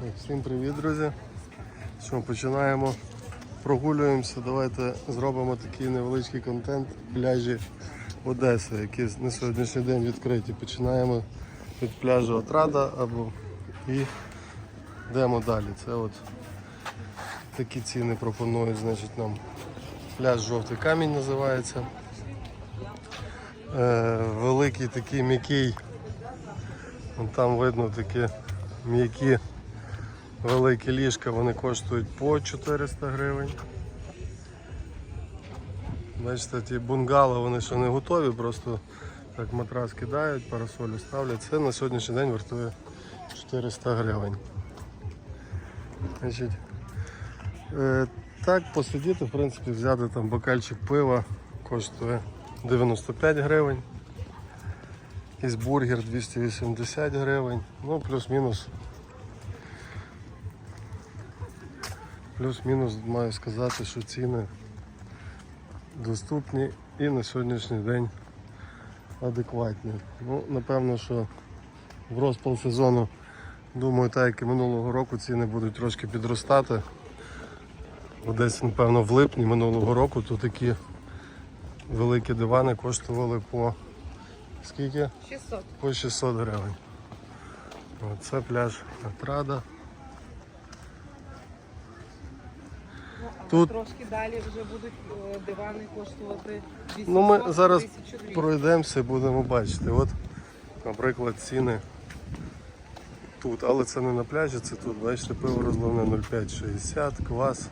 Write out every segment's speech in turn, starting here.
Так, Всім привіт, друзі. Що, починаємо. Прогулюємося. Давайте зробимо такий невеличкий контент пляжі Одеси, які на сьогоднішній день відкриті. Починаємо від пляжу Отрада або і йдемо далі. Це от такі ціни пропонують, значить, нам пляж Жовтий камінь називається. Е, великий такий м'який. Там видно такі м'які великі ліжка, вони коштують по 400 гривень. Бачите, ті бунгало, вони ще не готові, просто так матрас кидають, парасолю ставлять. Це на сьогоднішній день вартує 400 гривень. Значить, е, так, посидіти, в принципі, взяти там бокальчик пива коштує 95 гривень. Із бургер 280 гривень. Ну, плюс-мінус. Плюс-мінус маю сказати, що ціни доступні і на сьогоднішній день адекватні. Ну, напевно, що в розпал сезону, думаю, так як і минулого року ціни будуть трошки підростати. Десь, напевно, в липні минулого року то такі великі дивани коштували по скільки? 600. По 600 гривень. Це пляж Отрада. Ну, а Тут- трошки далі вже будуть е, дивани коштувати 800 Ну ми зараз пройдемося і будемо бачити. От, наприклад, ціни тут, але це не на пляжі, це тут. Бачите, пиво розливне 0,560, квас.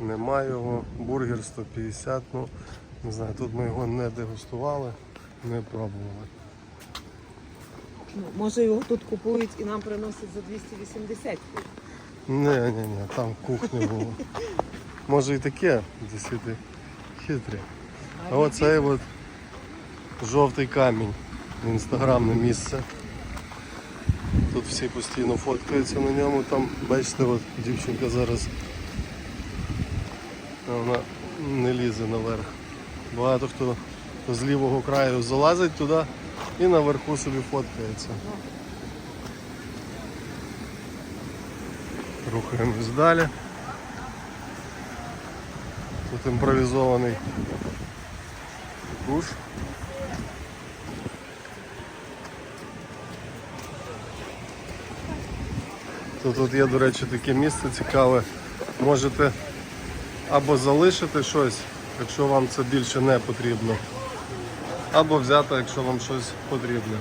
Нема його, бургер 150, ну не знаю, тут ми його не дегустували, не пробували. Ну, може його тут купують і нам приносять за 280. Ні, ні, ні, там кухня була. Може і таке, десяти хитрі. А оцей от жовтий камінь. Інстаграмне місце. Тут всі постійно фоткаються на ньому. Там, бачите, от дівчинка зараз вона не лізе наверх. Багато хто з лівого краю залазить туди і наверху собі фоткається. Рухаємось далі. Тут імпровізований душ. Тут, тут є, до речі, таке місце цікаве. Можете або залишити щось, якщо вам це більше не потрібно, або взяти, якщо вам щось потрібне.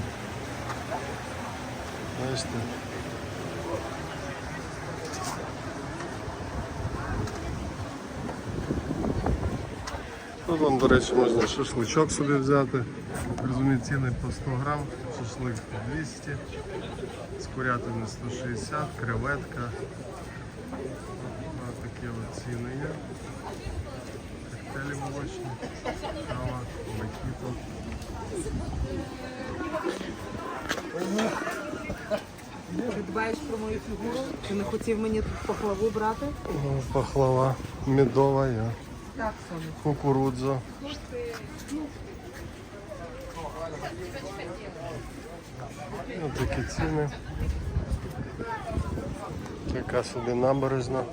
Бачите? Тут вам, до речі, можна шашличок собі взяти. Розумію, ціни по 100 грам, шашлик 200, з курятини 160, креветка. Ось такі от ціни є. Коктейлі молочні, кава, мохіто. Ти дбаєш про мою фігуру? Ти не хотів мені тут пахлаву брати? Пахлава медова є. Так, Соня. Кукурудза. Ось такі ціни. Така собі набережна.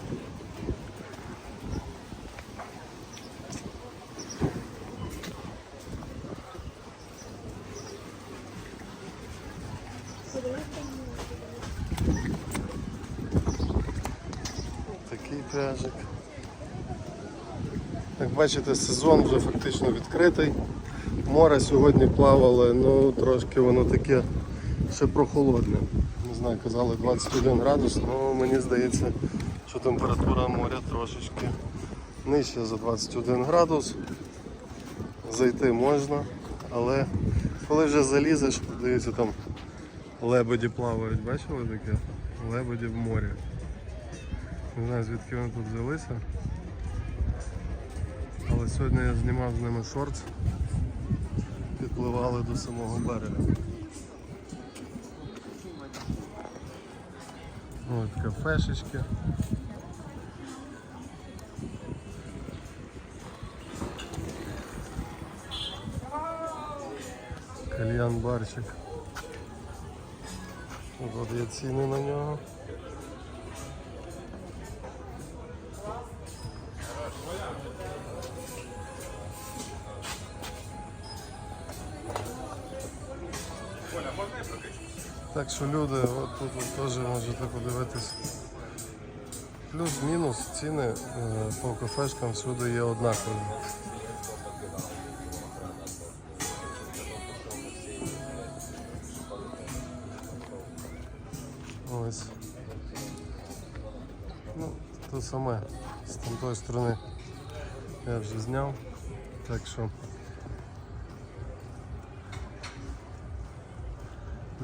Такий пляжик. Як бачите, сезон вже фактично відкритий. Море сьогодні плавало, ну трошки воно таке ще прохолодне. Не знаю, казали 21 градус, але мені здається, що температура моря трошечки нижча за 21 градус. Зайти можна, але коли вже залізеш, дивіться там лебеді плавають, бачили таке? Лебеді в морі. Не знаю звідки вони тут взялися. Сьогодні я знімав з ними шорт. Підпливали до самого берега. Ось кафешечки. Кальян барчик. От є ціни на нього. Що люди, от тут ви теж можете подивитись. Плюс-мінус ціни е, по кафешкам всюди є однакові. Ось. Ну, то саме з тамтої сторони я вже зняв. Так що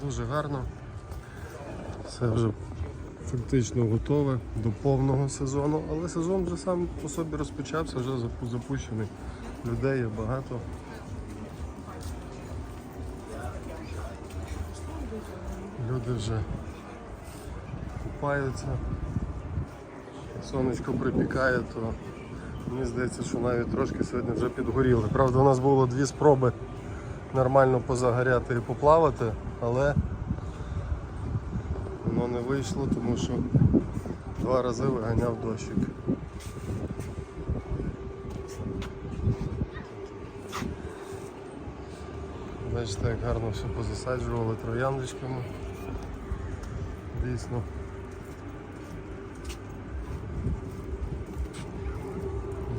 дуже гарно. Все вже фактично готове до повного сезону, але сезон вже сам по собі розпочався, вже запущений. Людей є багато. Люди вже купаються. Сонечко припікає, то мені здається, що навіть трошки сьогодні вже підгоріли. Правда, у нас було дві спроби нормально позагоряти і поплавати, але воно не вийшло, тому що два рази виганяв дощик. Бачите, як гарно все позасаджували трояндочками. Дійсно.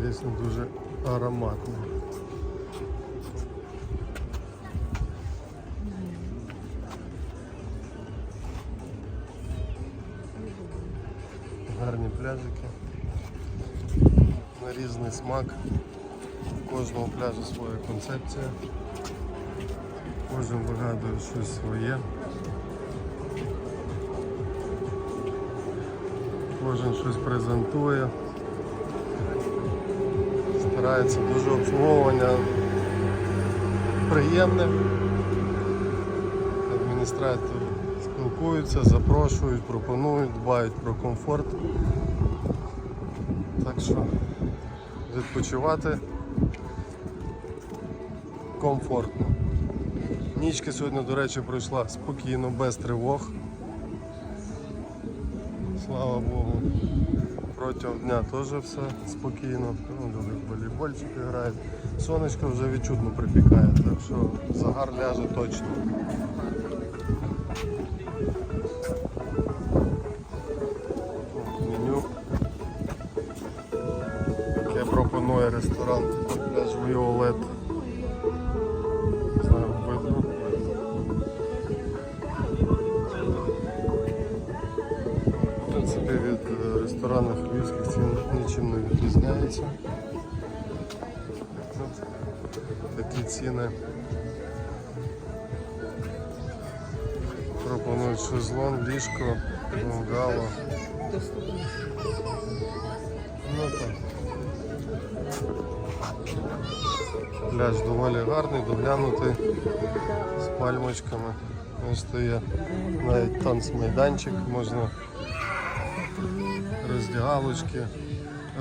Дійсно дуже ароматно. Гарні пляжики. На різний смак. У кожного пляжу своя концепція. Кожен вигадує щось своє. Кожен щось презентує. Старається дуже обслуговування приємне. Адміністратори спілкуються, запрошують, пропонують, дбають про комфорт. Так що відпочивати комфортно. Нічка сьогодні, до речі, пройшла спокійно, без тривог. Слава Богу. Протягом дня теж все спокійно. Ну, люди в волейбольчики грають. Сонечко вже відчутно припікає, так що загар ляже точно. Пропонує ресторан пляж Віолет. Знаю, видно. Від е, ресторанів львівських цін нічим не відрізняється. Такі ціни. Пропонують шезлон, ліжко, бунгало. Пляж доволі гарний, доглянутий, з пальмочками. Ось є навіть танцмайданчик, можна роздягалочки.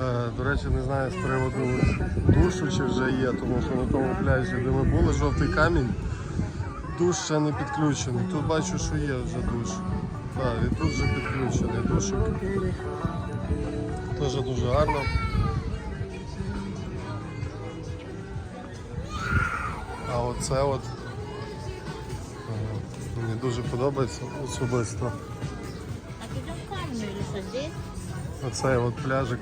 Е, До речі, не знаю з приводу душу чи вже є, тому що на тому пляжі, де ми були, жовтий камінь, душ ще не підключений. Тут бачу, що є вже душ. Так, і тут вже підключений душик. Теж дуже гарно. А оце от е, мені дуже подобається особисто. Оцей от пляжик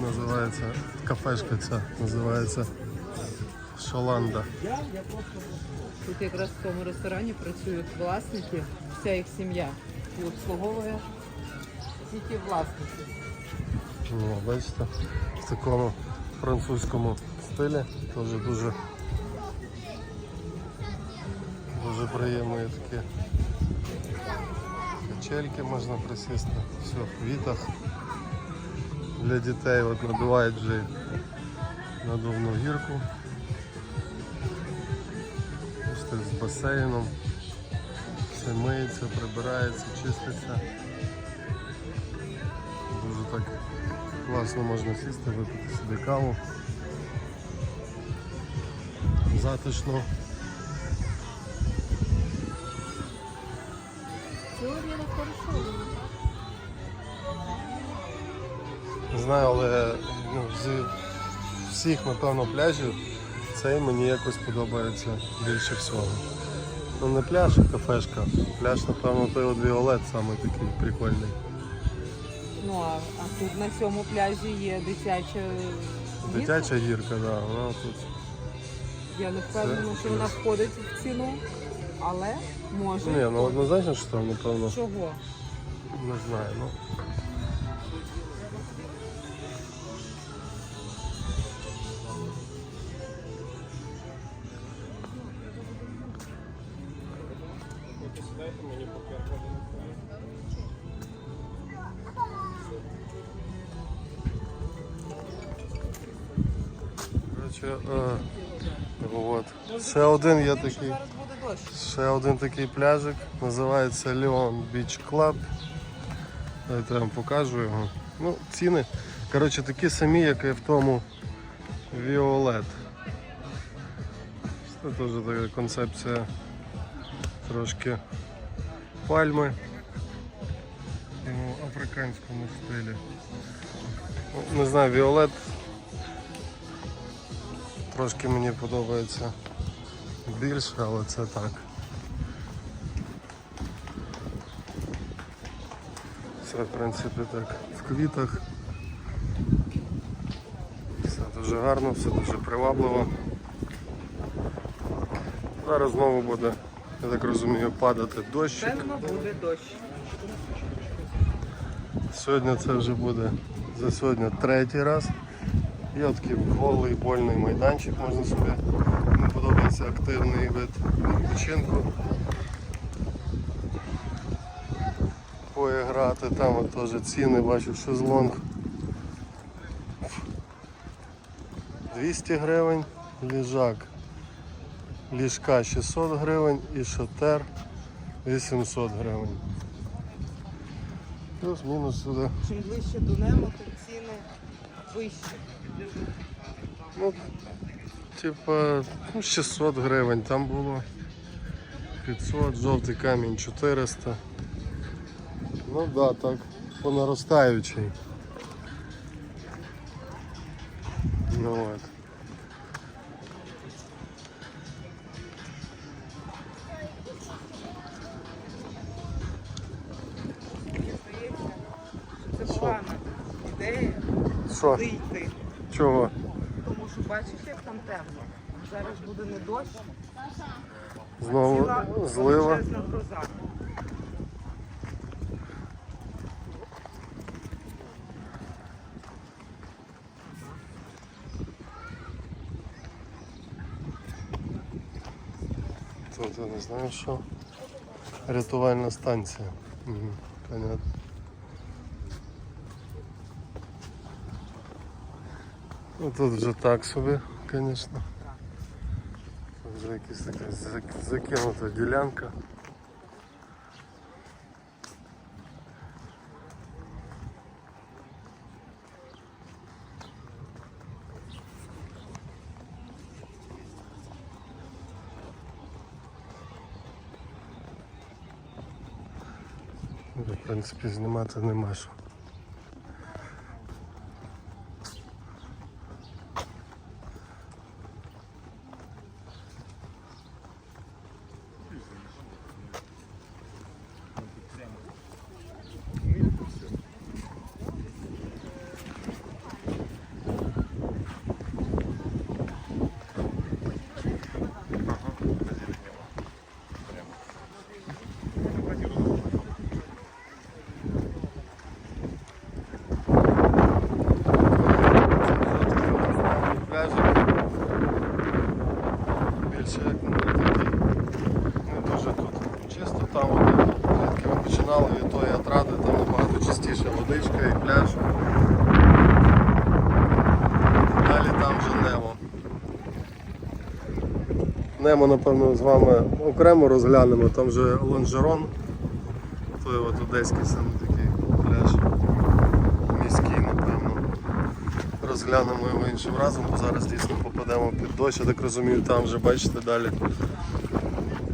називається, кафешка ця називається Шоланда. Тут якраз в цьому ресторані працюють власники, вся їх сім'я. І обслуговує тільки власники. Ну, бачите, в такому французькому стилі теж дуже дуже приємні такі качельки можна присісти. Все в квітах. Для дітей от надувають вже надувну гірку. Ось так з басейном. Все миється, прибирається, чиститься. Дуже так класно можна сісти, випити собі каву. Затишно. Хорошо. Не знаю, але ну, з всіх, напевно, пляжів цей мені якось подобається більше всього. Ну не пляж, а кафешка. Пляж, напевно, той от Віолет самий такий прикольний. Ну а, а тут на цьому пляжі є дитяча гірка. Дитяча гірка, да, вона тут. Я не впевнена, що вона входить в ціну, але може. Ні, ну однозначно, що там, напевно, Чого? не знаю. Ну. Коротше, е, от. Ще один є такий. Ще один такий пляжик, називається Leon Beach Club. Давайте я вам покажу його. Ну, ціни, коротше, такі самі, як і в тому Violet. Це теж така концепція трошки пальми в африканському стилі. Ну, Не знаю, Violet трошки мені подобається більше, але це так. Все, в принципі, так, в квітах. Все дуже гарно, все дуже привабливо. Зараз знову буде, я так розумію, падати дощик. Певно, буде дощ. Сьогодні це вже буде за сьогодні третій раз. Є такий волейбольний майданчик, можна собі. Мені подобається активний вид відпочинку. Поіграти, там от теж ціни, бачу, шезлонг. 200 гривень, ліжак. Ліжка 600 гривень і шатер 800 гривень. Плюс-мінус сюди. Чим ближче до небо, тим ціни вищі. Ну, типа, ну, 600 гривень там було. 500, жовтий камінь 400. Ну да, так, по наростаючій. Ну от. Що? туди йти. Чого? Тому що бачиш, як там темно. Зараз буде не дощ, Знову ціла злива. гроза. Тут я не знаю що. Рятувальна станція. Угу, понятно. Ну тут вже так собі, звісно. Тут вже якась така закинута ділянка. В принципі, знімати нема що. Пляжик. Більше як не такий. Не дуже тут. Чисто там, от, звідки ми починали від тої отради, там набагато чистіше водичка і пляж. Далі там вже небо. Немо, напевно, з вами окремо розглянемо, там вже лонжерон. Той от одеський саме такий пляж. Міський, напевно. Розглянемо його іншим разом, бо зараз дійсно попадемо під дощ. Я так розумію, там вже бачите далі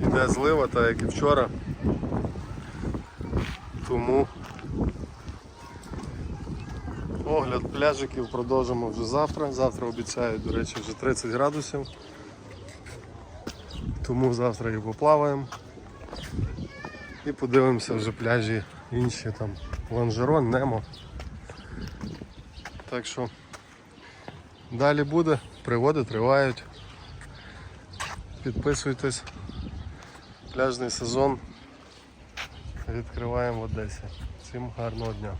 йде злива, так як і вчора. Тому огляд пляжиків продовжимо вже завтра. Завтра обіцяють, до речі, вже 30 градусів. Тому завтра і поплаваємо. І подивимося вже пляжі інші там Ланжерон, Немо. Так що далі буде, пригоди тривають. Підписуйтесь. Пляжний сезон відкриваємо в Одесі. Всім гарного дня.